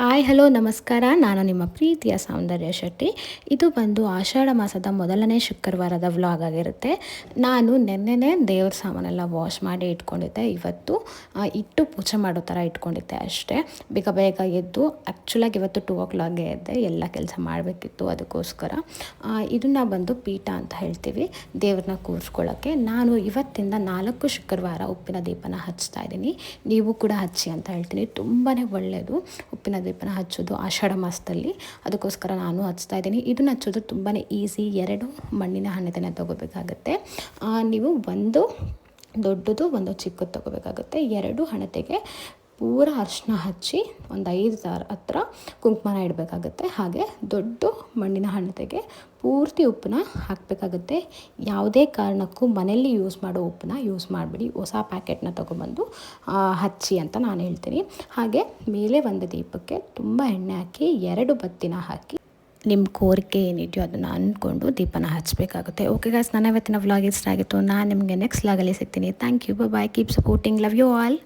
Hi hello ನಮಸ್ಕಾರ. ನಾನು ನಿಮ್ಮ ಪ್ರೀತಿಯ ಸೌಂದರ್ಯ ಶೆಟ್ಟಿ. ಇದು ಬಂದು ಆಷಾಢ ಮಾಸದ ಮೊದಲನೇ ಶುಕ್ರವಾರದ ವ್ಲಾಗ್ ಆಗಿರುತ್ತೆ. ನಾನು ನೆನ್ನೆನೇ ದೇವ್ರ ಸಾಮಾನೆಲ್ಲ ವಾಶ್ ಮಾಡಿ ಇಟ್ಕೊಂಡಿದ್ದೆ. ಇವತ್ತು ಇಟ್ಟು ಪೂಜೆ ಮಾಡೋ ಥರ ಇಟ್ಕೊಂಡಿದ್ದೆ ಅಷ್ಟೇ. ಬೇಗ ಬೇಗ ಎದ್ದು ಆ್ಯಕ್ಚುಲಾಗಿ ಇವತ್ತು ಟೂ ಓ ಕ್ಲಾಕ್ಗೆ ಎದ್ದೆ. ಎಲ್ಲ ಕೆಲಸ ಮಾಡಬೇಕಿತ್ತು ಅದಕ್ಕೋಸ್ಕರ. ಇದನ್ನು ಬಂದು ಪೀಠ ಅಂತ ಹೇಳ್ತೀವಿ. ದೇವ್ರನ್ನ ಕೂರಿಸ್ಕೊಳ್ಳೋಕ್ಕೆ ನಾನು ಇವತ್ತಿಂದ ನಾಲ್ಕು ಶುಕ್ರವಾರ ಉಪ್ಪಿನ ದೀಪನ ಹಚ್ತಾ ಇದ್ದೀನಿ. ನೀವು ಕೂಡ ಹಚ್ಚಿ ಅಂತ ಹೇಳ್ತೀನಿ. ತುಂಬಾ ಒಳ್ಳೆಯದು ಉಪ್ಪಿನ ದೀಪನ ಹಚ್ಚೋದು ಆಷಾಢ ಮಾಸದಲ್ಲಿ. ಅದಕ್ಕೋಸ್ಕರ ನಾನು ಹಚ್ತಾ ಇದ್ದೀನಿ. ಇದನ್ನ ಹಚ್ಚೋದು ತುಂಬಾ ಈಸಿ. ಎರಡು ಮಣ್ಣಿನ ಹಣತೆನ ತಗೋಬೇಕಾಗುತ್ತೆ. ನೀವು ಒಂದು ದೊಡ್ಡದು, ಒಂದು ಚಿಕ್ಕದು ತೊಗೋಬೇಕಾಗುತ್ತೆ. ಎರಡು ಹಣತೆಗೆ ಪೂರ ಅರಿಶಿನ ಹಚ್ಚಿ ಒಂದು ಐದು ದಾರ ಹತ್ರ ಕುಂಕುಮನ ಇಡಬೇಕಾಗುತ್ತೆ. ಹಾಗೆ ದೊಡ್ಡ ಮಣ್ಣಿನ ಹಣತೆಗೆ ಪೂರ್ತಿ ಉಪ್ಪನ್ನ ಹಾಕಬೇಕಾಗುತ್ತೆ. ಯಾವುದೇ ಕಾರಣಕ್ಕೂ ಮನೆಯಲ್ಲಿ ಯೂಸ್ ಮಾಡೋ ಉಪ್ಪನ್ನ ಯೂಸ್ ಮಾಡಿಬಿಡಿ. ಹೊಸ ಪ್ಯಾಕೆಟ್ನ ತೊಗೊಬಂದು ಹಚ್ಚಿ ಅಂತ ನಾನು ಹೇಳ್ತೀನಿ. ಹಾಗೆ ಮೇಲೆ ಒಂದು ದೀಪಕ್ಕೆ ತುಂಬ ಎಣ್ಣೆ ಹಾಕಿ, ಎರಡು ಬತ್ತಿನ ಹಾಕಿ ನಿಮ್ಮ ಕೋರಿಕೆ ಏನಿದೆಯೋ ಅದನ್ನು ಅಂದ್ಕೊಂಡು ದೀಪನ ಹಚ್ಚಬೇಕಾಗುತ್ತೆ ಓಕೆ ಗಾಯ್ಸ್ ನಾನು ಇವತ್ತಿನ ವ್ಲಾಗ್ ಇಷ್ಟ ಆಗಿತ್ತು. ನಾನು ನಿಮಗೆ ನೆಕ್ಸ್ಟ್ ವ್ಲಾಗಲ್ಲಿ ಸಿಗ್ತೀನಿ. Thank you bye keep supporting love you all